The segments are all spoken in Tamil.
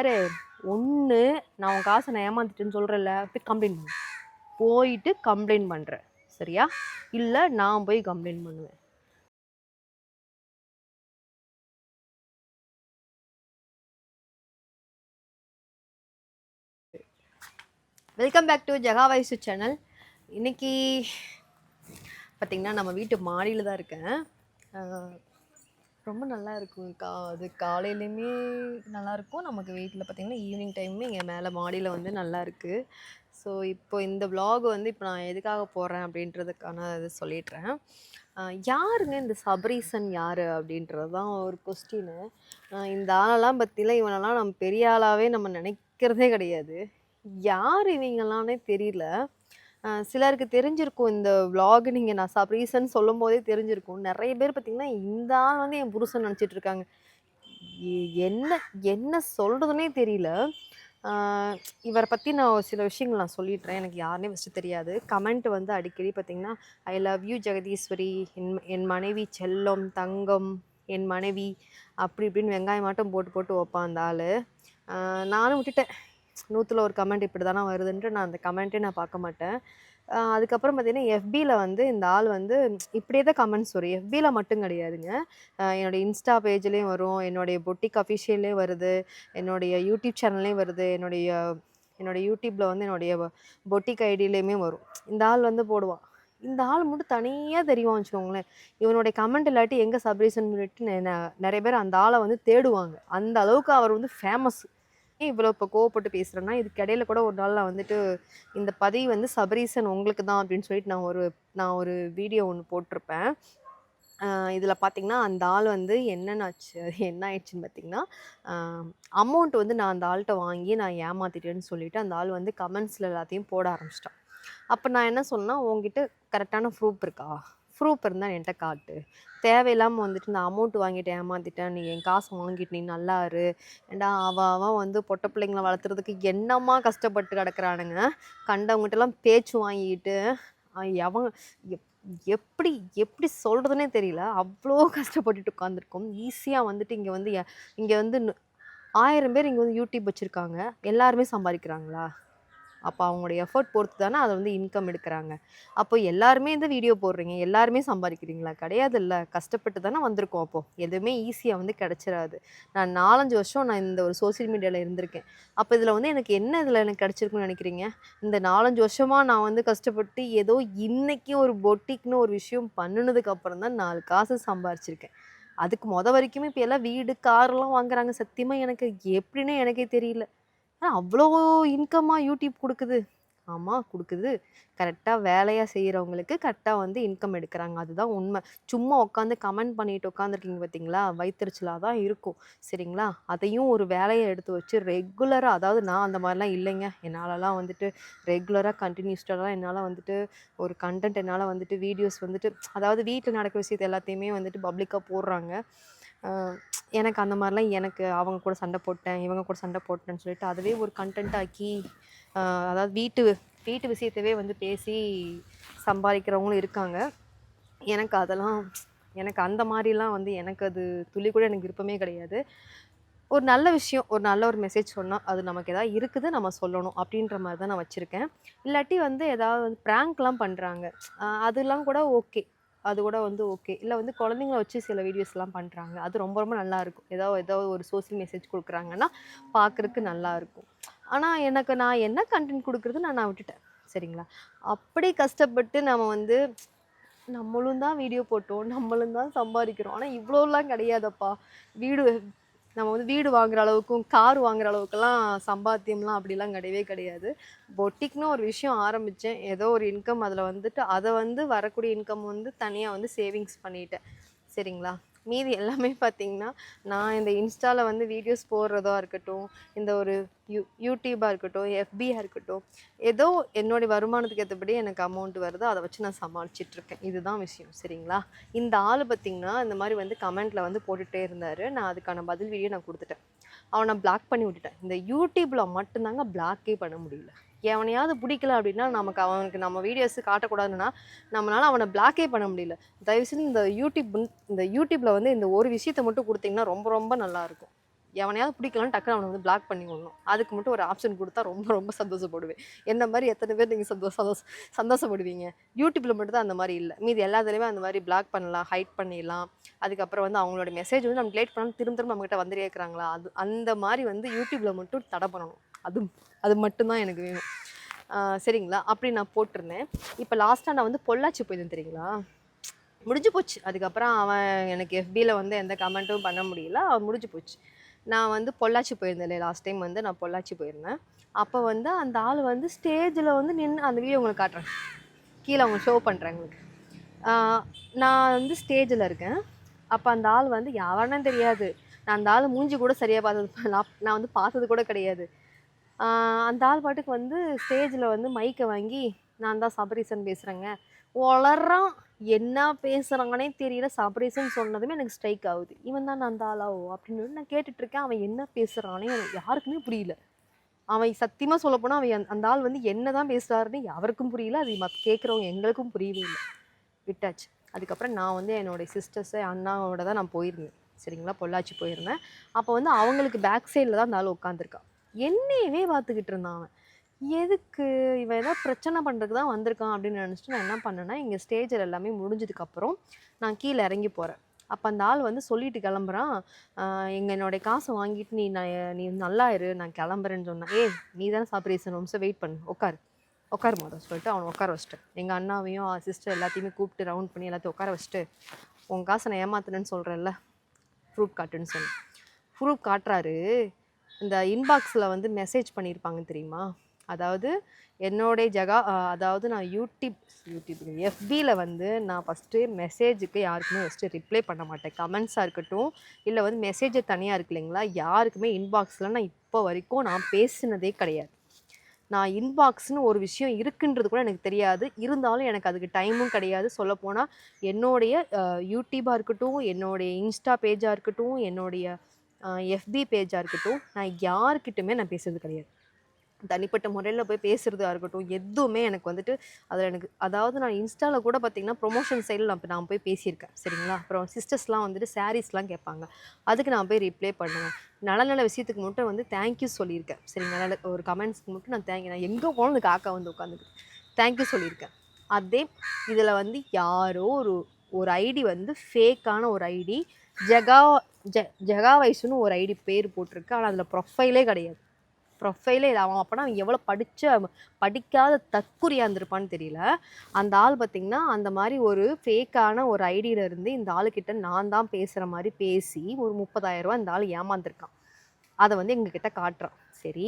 வேறு ஒன்று நான் உன் காசை நான் ஏமாந்துட்டேன்னு சொல்கிறேன்ல போய் கம்ப்ளைண்ட் பண்ணு. போயிட்டு கம்ப்ளைண்ட் பண்ணுறேன் சரியா? இல்லை நான் போய் கம்ப்ளைண்ட் பண்ணுவேன். Welcome back to Jega Vaishu channel இன்றைக்கி பார்த்திங்கன்னா நம்ம வீட்டு மாடியில் தான் இருக்கேன். ரொம்ப நல்லா இருக்கும் கா அது காலையிலையுமே நல்லாயிருக்கும் நமக்கு வீட்டில் பார்த்திங்கன்னா ஈவினிங் டைமுமே இங்கே மேலே மாடியில் வந்து நல்லா இருக்குது ஸோ இப்போ இந்த விலாக் வந்து இப்போ நான் எதுக்காக போடுறேன் அப்படின்றதுக்கான இது சொல்லிடுறேன். யாருங்க இந்த சபரீசன் யார் அப்படின்றது தான் ஒரு கொஸ்டின் இந்த ஆளெல்லாம் பற்றிலாம் இவனெல்லாம் நம்ம பெரிய ஆளாகவே நம்ம நினைக்கிறதே கிடையாது. யார் இவங்கெல்லாம்னே தெரியல. சிலருக்கு தெரிஞ்சிருக்கும் இந்த vlog நீங்கள் நான் சப்ரீசன் சொல்லும் போதே தெரிஞ்சிருக்கும். நிறைய பேர் பார்த்தீங்கன்னா இந்த ஆள் வந்து என் புருஷன் நினச்சிட்டு இருக்காங்க. என்ன என்ன சொல்கிறதுனே தெரியல. இவரை பற்றி நான் சில விஷயங்கள் நான் சொல்லிடுறேன். எனக்கு யாருனே ஃபஸ்ட்டு தெரியாது. கமெண்ட் வந்து அடிக்கடி பார்த்திங்கன்னா ஐ லவ் யூ ஜெகதீஸ்வரி. என் என் மனைவி செல்லம் தங்கம் என் மனைவி. அப்படி இப்படின்னு வெங்காயம் மட்டும் போட்டு போட்டு வைப்பான் அந்த ஆள். நானும் விட்டுட்டேன். நூற்றில் ஒரு கமெண்ட் இப்படி தானே வருதுன்ட்டு நான் அந்த கமெண்ட்டே நான் பார்க்க மாட்டேன். அதுக்கப்புறம் பார்த்தீங்கன்னா எஃபியில் வந்து இந்த ஆள் வந்து இப்படியே தான் கமெண்ட்ஸ் வரும். எஃபியில் மட்டும் கிடையாதுங்க. ஆஹ் இன்ஸ்டா பேஜ்லேயும் வரும். என்னுடைய பொட்டிக் அஃபிஷியல்லையும் வருது. என்னுடைய யூடியூப் சேனல்லையும் வருது. என்னுடைய என்னோடய யூடியூப்பில் வந்து என்னுடைய பொட்டிக் ஐடியிலையுமே வரும். இந்த ஆள் வந்து போடுவான் இந்த ஆள் மட்டும் தனியாக தெரியும் வச்சுக்கோங்களேன். இவனுடைய கமெண்ட் இல்லாட்டி எங்கே சப்ரீசன் சொல்லிட்டு நிறைய பேர் அந்த ஆளை வந்து தேடுவாங்க. அந்த அளவுக்கு அவர் வந்து ஃபேமஸ் இவ்வளோ இப்போ கோவப்பட்டு பேசுகிறேன்னா இதுக்கு இடையில கூட ஒரு நாள் நான் வந்துட்டு இந்த பதவி வந்து சபரீசன் உங்களுக்கு தான் அப்படின்னு சொல்லிட்டு நான் ஒரு நான் ஒரு வீடியோ ஒன்று போட்டிருப்பேன். இதில் பார்த்தீங்கன்னா அந்த ஆள் வந்து என்னென்னாச்சு அது என்ன ஆயிடுச்சுன்னு பார்த்தீங்கன்னா அமௌண்ட் வந்து நான் அந்த ஆள்கிட்ட வாங்கி நான் ஏமாத்திட்டேன்னு சொல்லிட்டு அந்த ஆள் வந்து கமெண்ட்ஸில் எல்லாத்தையும் போட ஆரம்பிச்சிட்டான். அப்போ நான் என்ன சொன்னால் உங்ககிட்ட கரெக்டான ப்ரூஃப் இருக்கா? ப்ரூஃப் இருந்தால் என்கிட்ட காட்டு. தேவையில்லாமல் வந்துட்டு நான் அமௌண்ட் வாங்கிட்டு ஏமாத்திட்டேன். நீ என் காசு வாங்கிட்டு நீ நல்லா இரு. ஏண்டா அவன் அவன் வந்து பொட்டை பிள்ளைங்களை வளர்த்துறதுக்கு என்னம்மா கஷ்டப்பட்டு கிடக்குறானுங்க. கண்டவங்ககிட்டலாம் பேச்சு வாங்கிட்டு எவன் எப் எப்படி எப்படி சொல்கிறதுனே தெரியல. அவ்வளோ கஷ்டப்பட்டுட்டு உட்காந்துருக்கோம் ஈஸியாக வந்துட்டு இங்கே வந்து இங்கே வந்து ஆயிரம் பேர் இங்கே வந்து யூடியூப் வச்சுருக்காங்க. எல்லாருமே சம்பாதிக்கிறாங்களா? அப்போ அவங்களுடைய எஃபர்ட் பொறுத்து தானே அதை வந்து இன்கம் எடுக்கிறாங்க. அப்போ எல்லாருமே இந்த வீடியோ போடுறீங்க எல்லாருமே சம்பாதிக்கிறீங்களா? கிடையாது இல்லை கஷ்டப்பட்டு தானே வந்திருக்கோம் அப்போது எதுவுமே ஈஸியாக வந்து கிடச்சிடாது நான் நாலஞ்சு வருஷம் நான் இந்த ஒரு சோஷியல் மீடியாவில் இருந்திருக்கேன். அப்போ இதில் வந்து எனக்கு என்ன இதில் எனக்கு கிடச்சிருக்குன்னு நினைக்கிறீங்க? இந்த நாலஞ்சு வருஷமாக நான் வந்து கஷ்டப்பட்டு ஏதோ இன்றைக்கி ஒரு பொட்டிக்னு ஒரு விஷயம் பண்ணுனதுக்கு அப்புறம் தான் நாலு காசு சம்பாரிச்சிருக்கேன். அதுக்கு முத வரைக்குமே இப்போ எல்லாம் வீடு கார்லாம் வாங்குறாங்க. சத்தியமாக எனக்கு எப்படின்னு எனக்கே தெரியல. ஆனால் அவ்வளோ இன்கம்மாக யூடியூப் கொடுக்குது. ஆமாம் கொடுக்குது. கரெக்டாக வேலையாக செய்கிறவங்களுக்கு கரெக்டாக வந்து இன்கம் எடுக்கிறாங்க. அதுதான் உண்மை. சும்மா உட்காந்து கமெண்ட் பண்ணிட்டு உட்காந்துருக்கீங்க பார்த்தீங்களா வைத்தறிச்சலாக தான் இருக்கும். சரிங்களா? அதையும் ஒரு வேலையை எடுத்து வச்சு ரெகுலராக அதாவது நான் அந்த மாதிரிலாம் இல்லைங்க. என்னாலலாம் வந்துட்டு ரெகுலராக கண்டினியூஸ்டெல்லாம் என்னால் வந்துட்டு ஒரு கண்டென்ட் என்னால் வந்துட்டு வீடியோஸ் வந்துட்டு அதாவது வீட்டில் நடக்கிற விஷயத்தை எல்லாத்தையுமே வந்துட்டு பப்ளிக்காக போடுறாங்க. எனக்கு அந்த மாதிரிலாம் எனக்கு அவங்க கூட சண்டை போட்டேன் இவங்க கூட சண்டை போட்டேன்னு சொல்லிட்டு அதுவே ஒரு கண்டென்ட் ஆக்கி அதாவது வீட்டு வீட்டு விஷயத்தவே வந்து பேசி சம்பாதிக்கிறவங்களும் இருக்காங்க. எனக்கு அதெல்லாம் எனக்கு அந்த மாதிரிலாம் வந்து எனக்கு அது துளி கூட எனக்கு விருப்பமே கிடையாது. ஒரு நல்ல விஷயம் ஒரு நல்ல ஒரு மெசேஜ் சொன்னால் அது நமக்கு எதாவது இருக்குது நம்ம சொல்லணும் அப்படின்ற மாதிரி தான் நான் வச்சுருக்கேன். இல்லாட்டி வந்து ஏதாவது வந்து ப்ராங்க்லாம் பண்ணுறாங்க அதெல்லாம் கூட ஓகே அது கூட வந்து ஓகே. இல்லை வந்து குழந்தைங்கள வச்சு சில வீடியோஸ்லாம் பண்ணுறாங்க அது ரொம்ப ரொம்ப நல்லாயிருக்கும் ஏதோ ஏதோ ஒரு சோஷியல் மெசேஜ் கொடுக்குறாங்கன்னா பார்க்குறதுக்கு நல்லா இருக்கும். ஆனால் எனக்கு நான் என்ன கண்டென்ட் கொடுக்குறது நான் நான் விட்டுட்டேன். சரிங்களா? அப்படி கஷ்டப்பட்டு நம்ம வந்து நம்மளும் தான் வீடியோ போட்டோம். நம்மளும் தான் சம்பாதிக்கிறோம். ஆனால் இவ்வளோலாம் கிடையாதப்பா. வீடு நம்ம வந்து வீடு வாங்குற அளவுக்கும் கார் வாங்குற அளவுக்குலாம் சம்பாத்தியம்லாம் அப்படிலாம் கிடையவே கிடையாது. பொட்டிக்னு ஒரு விஷயம் ஆரம்பித்தேன் ஏதோ ஒரு இன்கம் அதில் வந்துட்டு அதை வந்து வரக்கூடிய இன்கம் வந்து தனியாக வந்து சேவிங்ஸ் பண்ணிட்டேன். சரிங்களா? மீதி எல்லாமே பார்த்திங்கன்னா நான் இந்த இன்ஸ்டாவில் வந்து வீடியோஸ் போடுறதா இருக்கட்டும் இந்த ஒரு யூ யூடியூபாக இருக்கட்டும் எஃபியாக இருக்கட்டும் ஏதோ என்னுடைய வருமானத்துக்கு ஏற்றபடி எனக்கு அமௌண்ட் வருதோ அதை வச்சு நான் சமாளிச்சிட்ருக்கேன் இதுதான் விஷயம் சரிங்களா? இந்த ஆள் பார்த்திங்கன்னா இந்த மாதிரி வந்து கமெண்ட்டில் வந்து போட்டுகிட்டே இருந்தார். நான் அதுக்கான பதில் வீடியோ நான் கொடுத்துட்டேன். அவனை பிளாக் பண்ணி விட்டுட்டேன். இந்த யூடியூப்பில் மட்டும்தாங்க பிளாக்கே பண்ண முடியல. எவனையாவது பிடிக்கல அப்படின்னா நமக்கு அவனுக்கு நம்ம வீடியோஸ் காட்டக்கூடாதுன்னா நம்மளால் அவனை பிளாக்கே பண்ண முடியல. தயவுசெய்து இந்த யூடியூப் இந்த யூடியூப்பில் வந்து இந்த ஒரு விஷயத்தை மட்டும் கொடுத்தீங்கன்னா ரொம்ப ரொம்ப நல்லாயிருக்கும் எவனையாவது பிடிக்கலன்னு டக்குனு அவனை வந்து பிளாக் பண்ணி விடணும். அதுக்கு மட்டும் ஒரு ஆப்ஷன் கொடுத்தா ரொம்ப ரொம்ப சந்தோஷப்படுவேன். என்ன மாதிரி எத்தனை பேர் நீங்கள் சந்தோஷ சந்தோஷ சந்தோஷப்படுவீங்க? யூடியூப்பில் மட்டும் தான் அந்த மாதிரி இல்லை. மீதி எல்லாத்துலேயுமே அந்த மாதிரி பிளாக் பண்ணலாம் ஹைட் பண்ணிடலாம். அதுக்கப்புறம் வந்து அவங்களோட மெசேஜ் வந்து நம்ம லேட் பண்ணாலும் திரும்ப திரும்ப நம்மகிட்ட வந்துட்டே இருக்கிறாங்களா? அது அந்த மாதிரி வந்து யூடியூப்பில் மட்டும் தடை பண்ணணும். அது அது மட்டும்தான் எனக்கு வேணும். சரிங்களா? அப்படி நான் போட்டிருந்தேன். இப்போ லாஸ்ட்டாக நான் வந்து பொள்ளாச்சி போயிருந்தேன் தெரியுங்களா? முடிஞ்சு போச்சு. அதுக்கப்புறம் அவன் எனக்கு எஃபியில் வந்து எந்த கமெண்ட்டும் பண்ண முடியல. அவன் முடிஞ்சு போச்சு. நான் வந்து பொள்ளாச்சி போயிருந்தேன் லாஸ்ட் டைம் வந்து நான் பொள்ளாச்சி போயிருந்தேன். அப்போ வந்து அந்த ஆள் வந்து ஸ்டேஜில் வந்து நின்று அந்த வீடியோ உங்களுக்கு காட்டுறேன். கீழே அவங்க ஷோ பண்ணுறேன் உங்களுக்கு. நான் வந்து ஸ்டேஜில் இருக்கேன். அப்போ அந்த ஆள் வந்து யாருன்னு தெரியாது. நான் அந்த ஆள் மூஞ்சி கூட சரியாக பார்த்தது நான் நான் வந்து பார்த்தது கூட கிடையாது. அந்த ஆள் பாட்டுக்கு வந்து ஸ்டேஜில் வந்து மைக்கை வாங்கி நான் தான் சபரீசன் பேசுகிறேங்க வளர்றான் என்ன பேசுகிறாங்கன்னே தெரியல. சபரீசன் சொன்னதுமே எனக்கு ஸ்ட்ரைக் ஆகுது. இவன் தான் அந்த தாளாவோ அப்படின்னு நான் கேட்டுட்ருக்கேன். அவன் என்ன பேசுகிறானே எனக்கு யாருக்குமே புரியல. அவன் சத்தியமாக சொல்லப்போனால் அவன் அந்த- அந்த ஆள் வந்து என்ன தான் பேசுகிறாருன்னு யாருக்கும் புரியல. அது மத் கேட்குறவங்க எங்களுக்கும் புரியவே இல்லை. விட்டாச்சு. அதுக்கப்புறம் நான் வந்து என்னுடைய சிஸ்டர்ஸு அண்ணாவோட தான் நான் போயிருந்தேன். சரிங்களா? பொள்ளாச்சி போயிருந்தேன். அப்போ வந்து அவங்களுக்கு பேக் சைடில் தான் அந்த ஆள் உட்காந்துருக்கான் என்னையவே பார்த்துக்கிட்டு இருந்தான் அவன். எதுக்கு இவன் ஏதாவது பிரச்சனை பண்ணுறதுக்கு தான் வந்திருக்கான் அப்படின்னு நினச்சிட்டு நான் என்ன பண்ணேன்னா இங்கே ஸ்டேஜில் எல்லாமே முடிஞ்சதுக்கப்புறம் நான் கீழே இறங்கி போகிறேன் அப்போ அந்த ஆள் வந்து சொல்லிட்டு கிளம்புறான் எங்கள் என்னுடைய காசை வாங்கிட்டு நீ நான் நீ நல்லா இரு நான் கிளம்புறேன்னு சொன்னேன். ஏய் நீ தானே சாப்பிட்றீசன் நிமிஷம் வெயிட் பண்ணு உட்காரு உட்கார் மொதல் சொல்லிட்டு அவனை உட்கார வச்சிட்டேன் எங்கள் அண்ணாவையும் சிஸ்டர் எல்லாத்தையுமே கூப்பிட்டு ரவுண்ட் பண்ணி எல்லாத்தையும் உட்கார வச்சுட்டு உன் காசை நான் ஏமாத்துனேன்னு சொல்கிறேன்ல ப்ரூஃப் காட்டுன்னு சொன்னேன். ப்ரூஃப் காட்டுறாரு. இந்த இன்பாக்ஸில் வந்து மெசேஜ் பண்ணியிருப்பாங்க தெரியுமா? அதாவது என்னோடைய ஜகா அதாவது நான் யூடியூப் யூடியூப் எஃபியில் வந்து நான் ஃபஸ்ட்டு மெசேஜுக்கு யாருக்குமே ஃபஸ்ட்டு ரிப்ளை பண்ண மாட்டேன். கமெண்ட்ஸாக இருக்கட்டும் இல்லை வந்து மெசேஜை தனியாக இருக்கு இல்லைங்களா? யாருக்குமே இன்பாக்ஸில் நான் இப்போ வரைக்கும் நான் பேசினதே கிடையாது. நான் இன்பாக்ஸ்னு ஒரு விஷயம் இருக்குன்றது கூட எனக்கு தெரியாது. இருந்தாலும் எனக்கு அதுக்கு டைமும் கிடையாது. சொல்லப்போனால் என்னுடைய யூடியூபாக இருக்கட்டும் என்னுடைய இன்ஸ்டா பேஜாக இருக்கட்டும் என்னுடைய எஃபி பேஜாக இருக்கட்டும் நான் யாருக்கிட்டுமே நான் பேசுறது கிடையாது. தனிப்பட்ட முறையில் போய் பேசுகிறதா இருக்கட்டும் எதுவுமே எனக்கு வந்துட்டு அதில் எனக்கு அதாவது நான் இன்ஸ்டாவில் கூட பார்த்தீங்கன்னா ப்ரொமோஷன் சைடில் நான் நான் போய் பேசியிருக்கேன் சரிங்களா? அப்புறம் சிஸ்டர்ஸ்லாம் வந்துட்டு சாரீஸ்லாம் கேட்பாங்க. அதுக்கு நான் போய் ரிப்ளை பண்ணுவேன். நல்ல நல்ல விஷயத்துக்கு மட்டும் வந்து தேங்க்யூ சொல்லியிருக்கேன் சரிங்களா? நல்ல ஒரு கமெண்ட்ஸ்க்கு மட்டும் நான் தேங்க்யூ நான் எங்கே போனாலும் எனக்கு காக்கா வந்து உட்காந்துக்கு தேங்க்யூ சொல்லியிருக்கேன். அதே இதில் வந்து யாரோ ஒரு ஒரு ஐடி வந்து ஃபேக்கான ஒரு ஐடி ஜெகா ஜெ ஜெகா வயசுன்னு ஒரு ஐடி பேர் போட்டிருக்கு. ஆனால் அதில் ப்ரொஃபைலே கிடையாது. ப்ரொஃபைலே இல்லை. அவன் அப்போனா அவன் எவ்வளோ படித்த படிக்காத தற்குறியாக இருந்திருப்பான்னு தெரியல. அந்த ஆள் பார்த்திங்கன்னா அந்த மாதிரி ஒரு ஃபேக்கான ஒரு ஐடியில இருந்து இந்த ஆளுக்கிட்ட நான் தான் பேசுகிற மாதிரி பேசி ஒரு முப்பதாயிரரூவா இந்த ஆள் ஏமாந்துருக்கான். அதை வந்து எங்ககிட்ட காட்டுறான். சரி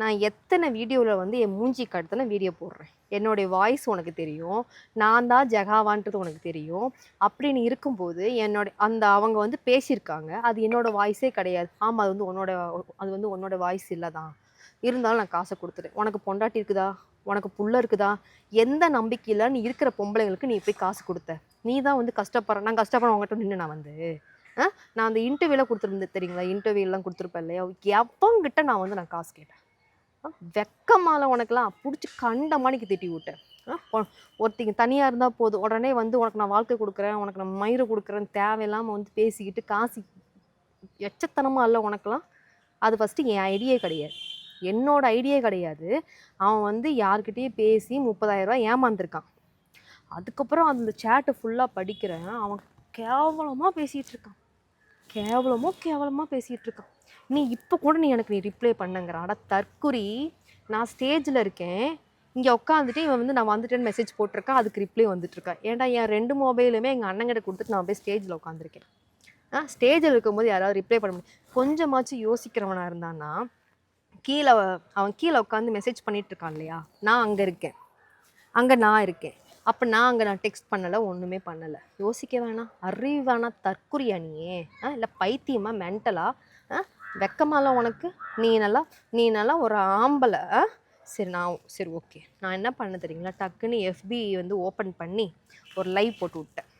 நான் எத்தனை வீடியோவில் வந்து என் மூஞ்சி கடத்தின வீடியோ போடுறேன்? என்னுடைய வாய்ஸ் உனக்கு தெரியும் நான் தான் ஜெகாவான்றது உனக்கு தெரியும். அப்படின்னு இருக்கும்போது என்னோட அந்த அவங்க வந்து பேசியிருக்காங்க அது என்னோட வாய்ஸே கிடையாது. ஆமாம் அது வந்து உன்னோட அது வந்து உன்னோட வாய்ஸ் இல்லை தான். இருந்தாலும் நான் காசை கொடுத்துட்டேன். உனக்கு பொண்டாட்டி இருக்குதா? உனக்கு புள்ள இருக்குதா? எந்த நம்பிக்கையில் நீ இருக்கிற பொம்பளைங்களுக்கு நீ போய் காசு கொடுத்த? நீ தான் வந்து கஷ்டப்படுற நான் கஷ்டப்படுற உங்கள்கிட்ட நின்று நான் வந்து. நான் அந்த இன்டர்வியூலாம் கொடுத்துருந்தேன் தெரியுங்களா? இன்டர்வியூலாம் கொடுத்துருப்பேன் இல்லையா? எவங்கிட்ட நான் வந்து நான் காசு கேட்டேன். வெக்கமால உனக்குலாம் பிடிச்சி கண்ட மணிக்கு திட்டி விட்டேன். ஒருத்திங்க தனியாக இருந்தால் போதும். உடனே வந்து உனக்கு நான் வாழ்க்கை கொடுக்குறேன் உனக்கு நான் மயிறு கொடுக்குறேன்னு தேவையில்லாமல் வந்து பேசிக்கிட்டு காசு எச்சத்தனமாக இல்லை உனக்கெலாம் அது ஃபஸ்ட்டு என் ஐடியே கிடையாது. என்னோட ஐடியே கிடையாது. அவன் வந்து யார்கிட்டயும் பேசி முப்பதாயிரரூவா ஏமாந்துருக்கான். அதுக்கப்புறம் அந்த சேட்டை ஃபுல்லாக படிக்கிறேன். அவன் கேவலமாக பேசிகிட்டு இருக்கான். கேவலமோ கேவலமாக பேசிகிட்டு இருக்கான் நீ இப்போ கூட நீ எனக்கு நீ ரிப்ளை பண்ணுங்கிற அட தற்குறி. நான் ஸ்டேஜில் இருக்கேன். இங்கே உட்காந்துட்டு இவன் வந்து நான் வந்துட்டேன்னு மெசேஜ் போட்டிருக்கான் அதுக்கு ரிப்ளை வந்துட்டுருக்கான் ஏன்டா என் ரெண்டு மொபைலுமே எங்கள் அண்ணங்கிட்ட கொடுத்துட்டு நான் போய் ஸ்டேஜில் உட்காந்துருக்கேன் ஆ ஸ்டேஜில் இருக்கும்போது யாராவது ரிப்ளை பண்ண முடியும். கொஞ்சமாச்சும் யோசிக்கிறவனாக இருந்தான்னா கீழே அவன் கீழே உட்காந்து மெசேஜ் பண்ணிகிட்ருக்கான் இருக்கான் இல்லையா? நான் அங்கே இருக்கேன். அங்கே நான் இருக்கேன். அப்போ நான் அங்கே நான் டெக்ஸ்ட் பண்ணலை ஒன்றுமே பண்ணலை. யோசிக்க வேணாம். அறிவு வேணாம் தற்குறியா நீயே ஆ இல்லை பைத்தியமாக மென்டலாக ஆ? வெக்கமாலாம் உனக்கு? நீ நல்லா நீ நல்லா ஒரு ஆம்பளை. ஆ சரி நான் சரி ஓகே நான் என்ன பண்ண தெரியுங்களா? டக்குன்னு எஃபி வந்து ஓப்பன் பண்ணி ஒரு லைவ் போட்டு விட்டேன்.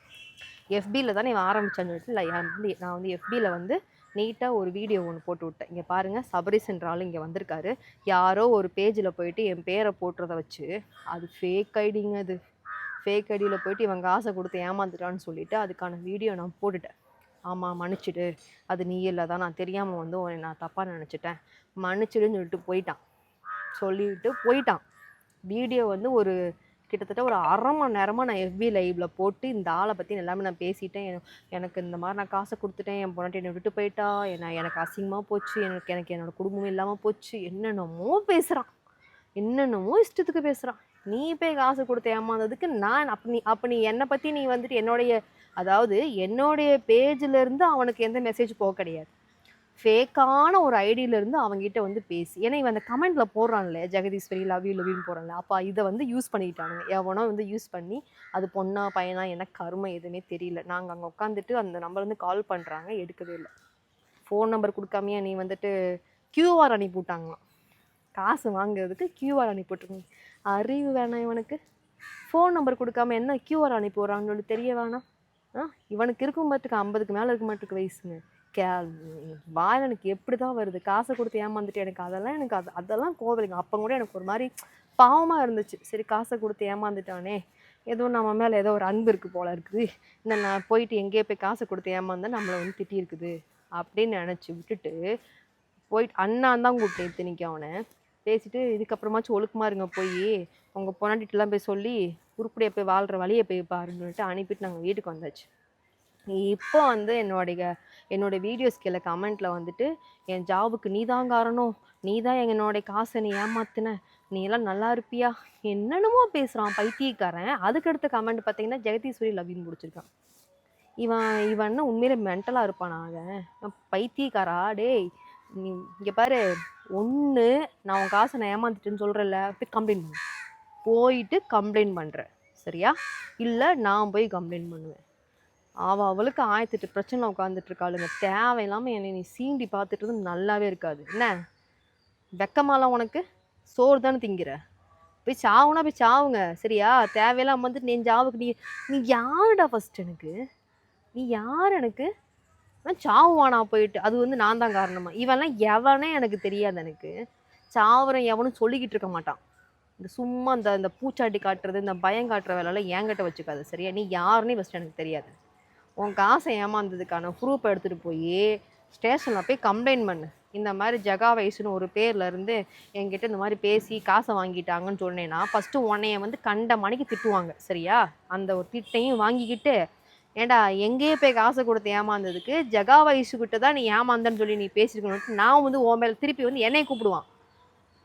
எஃபியில் தான் இவன் ஆரம்பிச்சான்னு சொல்லிட்டு லை- நான் வந்து நான் வந்து எஃபியில் வந்து நீட்டாக ஒரு வீடியோ ஒன்று போட்டு விட்டேன். இங்கே பாருங்கள் சபரிசென்றால் ஆள் இங்கே வந்திருக்காரு. யாரோ ஒரு பேஜில் போயிட்டு என் பேரை போட்டுறத வச்சு அது ஃபேக் ஐடிங்க அது. ஃபேக் ஐடியில் போயிட்டு இவன் காசை கொடுத்து ஏமாந்துட்டான்னு சொல்லிட்டு அதுக்கான வீடியோ நான் போட்டுட்டேன். ஆமாம் மன்னிச்சிடு. அது நீ இல்லை தான் நான் தெரியாமல் வந்து உன்னை நான் தப்பாக நினச்சிட்டேன். மன்னிச்சிடுன்னு சொல்லிட்டு போயிட்டான். சொல்லிட்டு போயிட்டான். வீடியோ வந்து ஒரு கிட்டத்தட்ட ஒரு அரை மணி நேரமாக நான் எஃபி லைவில் போட்டு இந்த ஆளை பற்றி எல்லாமே நான் பேசிட்டேன். எனக்கு இந்த மாதிரி நான் காசை கொடுத்துட்டேன். என் பொண்ணாட்டி என்னை விட்டு போயிட்டா. என்ன எனக்கு அசிங்கமாக போச்சு. எனக்கு எனக்கு என்னோடய குடும்பம் இல்லாமல் போச்சு. என்னென்னமோ பேசுகிறான் என்னென்னமோ இஷ்டத்துக்கு பேசுகிறான் நீ போய் காசு கொடுத்து ஏமாந்ததுக்கு நான் அப்ப நீ அப்போ நீ என்னை பற்றி நீ வந்துட்டு என்னுடைய அதாவது என்னுடைய பேஜிலேருந்து அவனுக்கு எந்த மெசேஜ் போக கிடையாது. ஃபேக்கான ஒரு ஐடியிலேருந்து அவங்ககிட்ட வந்து பேசி ஏன்னா இவன் அந்த கமெண்ட்டில் போடுறான்ல ஜெகதீஸ்வரி லவ் யூ லவ்யூன்னு போடுறான்ல அப்போ இதை வந்து யூஸ் பண்ணிக்கிட்டானுங்க எவனோ வந்து யூஸ் பண்ணி அது பொண்ணா பையனா எனக்கு கருமை எதுவுமே தெரியல. நாங்கள் அங்கே உட்காந்துட்டு அந்த நம்பர் வந்து கால் பண்ணுறாங்க எடுக்கவே இல்லை. ஃபோன் நம்பர் கொடுக்காமையே நீ வந்துட்டு கியூஆர் அனுப்பி விட்டாங்களாம். காசு வாங்குறதுக்கு கியூஆர் அனுப்பிவிட்டுருங்க அறிவு வேணாம் இவனுக்கு. ஃபோன் நம்பர் கொடுக்காம என்ன கியூஆர் அனுப்பி விட்றாங்கன்னு சொல்லி தெரிய வேணாம். ஆ இவனுக்கு இருக்கும் மாட்டுக்கு ஐம்பதுக்கு மேலே இருக்க மாட்டுக்கு வயசுங்க. கே வாயில் எனக்கு எப்படி தான் வருது? காசை கொடுத்து ஏமாந்துட்டு எனக்கு அதெல்லாம் எனக்கு அது அதெல்லாம் கோவிலுங்க அப்போ கூட எனக்கு ஒரு மாதிரி பாவமாக இருந்துச்சு. சரி காசை கொடுத்து ஏமாந்துட்டானே. ஏதோ நம்ம மேலே ஏதோ ஒரு அன்பு இருக்குது போல இருக்குது. இந்த நான் போயிட்டு எங்கேயோ போய் காசை கொடுத்து ஏமாந்தா நம்மளை வந்து திட்டியிருக்குது. அப்படின்னு நினச்சி விட்டுட்டு போயிட்டு அண்ணான் தான் கூப்பிட்டேன் இத்தனைக்கு அவனை. பேசிட்டு இதுக்கப்புறமாச்சும் ஒழுக்கமா இருங்க போய். உங்கள் பொண்டாட்டிட்டெலாம் போய் சொல்லி உருப்படியாக போய் வாழ்கிற வழியை போய் பாருன்னு சொல்லிட்டு அனுப்பிட்டு நாங்கள் வீட்டுக்கு வந்தாச்சு. இப்போ வந்து என்னுடைய என்னோடய வீடியோஸ் கீழே கமெண்ட்டில் வந்துட்டு என் ஜாபுக்கு நீ தான் காரணம். நீ தான் என்னோடைய காசை நீ ஏமாத்தின. நீ எல்லாம் நல்லா இருப்பியா? என்னென்னமோ பேசுகிறான் பைத்தியக்காரன். அதுக்கடுத்த கமெண்ட் பார்த்தீங்கன்னா ஜெகதீஸ்வரி லவ்வின் முடிச்சிருக்கான். இவன் இவன் என்ன உண்மையிலே மென்டலாக இருப்பானா அவன்? பைத்தியக்காரா? டேய் நீ இங்கே பாரு. ஒன்று நான் உன் காசை நான் ஏமாந்துட்டேன்னு சொல்கிறேன்ல போய் கம்ப்ளைண்ட் பண்ணு. போயிட்டு கம்ப்ளைண்ட் பண்ணுறேன் சரியா? இல்லை நான் போய் கம்ப்ளைண்ட் பண்ணுவேன். அவள் அவளுக்கு ஆயிரத்தெட்டு பிரச்சனை உட்காந்துட்டு இருக்காளுங்க. தேவையில்லாமல் என்னை நீ சீண்டி பார்த்துட்டு நல்லாவே இருக்காது. என்ன? வெக்கமாலாம் உனக்கு? சோறு தானே திங்கிற? போய் சாவுனா போய் சாவுங்க சரியா? தேவையில்லாமல் வந்து நீ சாவுக்கு நீ நீ யாருடா ஃபஸ்ட் எனக்கு? நீ யார் எனக்கு? ஆனால் சாவுவானா போயிட்டு. அது வந்து நான் தான் காரணமா. இவெல்லாம் எவனே எனக்கு தெரியாது எனக்கு. சாவரம் எவனும் சொல்லிக்கிட்டு இருக்க மாட்டான். இந்த சும்மா இந்த இந்த பூச்சாட்டி காட்டுறது இந்த பயம் காட்டுற வேலையெல்லாம் என்கிட்ட வச்சுக்காது சரியா? நீ யாருன்னே ஃபஸ்ட் எனக்கு தெரியாது. உன் காசை ஏமாந்ததுக்கான ப்ரூஃப் எடுத்துகிட்டு போய் ஸ்டேஷனில் போய் கம்ப்ளைண்ட் பண்ணு. இந்த மாதிரி ஜகா வயசுன்னு ஒரு பேர்லேருந்து என்கிட்ட இந்த மாதிரி பேசி காசை வாங்கிட்டாங்கன்னு சொன்னேன்னா ஃபஸ்ட்டு உன்னைய வந்து கண்ட மணிக்கு திட்டுவாங்க சரியா? அந்த ஒரு திட்டையும் வாங்கிக்கிட்டு ஏன்டா எங்கேயே போய் காசை கொடுத்து ஏமாந்ததுக்கு ஜகா வயசுக்கிட்ட தான் நீ ஏமாந்தன்னு சொல்லி நீ பேசியிருக்கணும் நான் வந்து உன் மேலே திருப்பி வந்து என்னை கூப்பிடுவான்.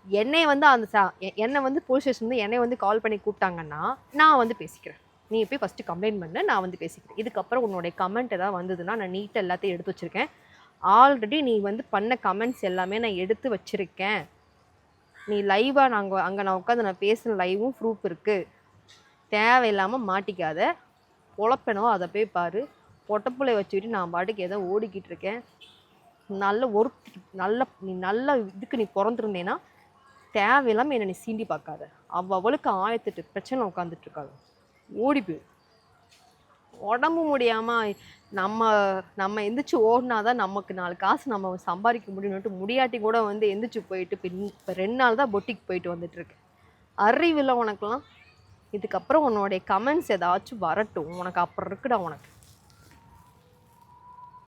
என்னை வந்து அந்த சா எ- என்னை வந்து போலீஸ் ஸ்டேஷன் வந்து என்னை வந்து கால் பண்ணி கூப்பிட்டாங்கன்னா நான் வந்து பேசிக்கிறேன். நீ போய் ஃபஸ்ட்டு கம்ப்ளைண்ட் பண்ண நான் வந்து பேசிக்கிறேன். இதுக்கப்புறம் உன்னுடைய கமெண்ட் ஏதாவது வந்ததுன்னா நான் நீட்டாக எல்லாத்தையும் எடுத்து வச்சுருக்கேன். ஆல்ரெடி நீ வந்து பண்ண கமெண்ட்ஸ் எல்லாமே நான் எடுத்து வச்சுருக்கேன். நீ லைவாக நாங்கள் அங்கே நான் உட்காந்து நான் பேசின லைவும் ப்ரூஃப் இருக்குது தேவையில்லாமல் மாட்டிக்காத. பொழப்பேனோ அதை போய் பாரு. பொட்டப்புள்ளைய வச்சுக்கிட்டு நான் பாட்டுக்கு ஏதோ ஓடிக்கிட்டு இருக்கேன். நல்ல ஒரு நல்ல நீ நல்ல இதுக்கு நீ பிறந்திருந்தேன்னா தேவையில்லாமல் என்னை நீ சீண்டி பார்க்காத. அவ்வளவுக்கு ஆயிரத்தெட்டு பிரச்சனை உட்காந்துட்டு ஓடி போய். உடம்பு முடியாமல் நம்ம நம்ம எந்திரிச்சு ஓடினாதான் நமக்கு நாலு காசு நம்ம சம்பாதிக்க முடியும்னுட்டு முடியாட்டி கூட வந்து எந்திரிச்சு போயிட்டு இப்போ இப்போ ரெண்டு நாள் தான் பொட்டிக்கு போயிட்டு வந்துட்டுருக்கேன் அறிவில் அறிவில்லை இதுக்கப்புறம் உன்னோடைய கமெண்ட்ஸ் ஏதாச்சும் வரட்டும். உனக்கு அப்புறம் இருக்குடா உனக்கு.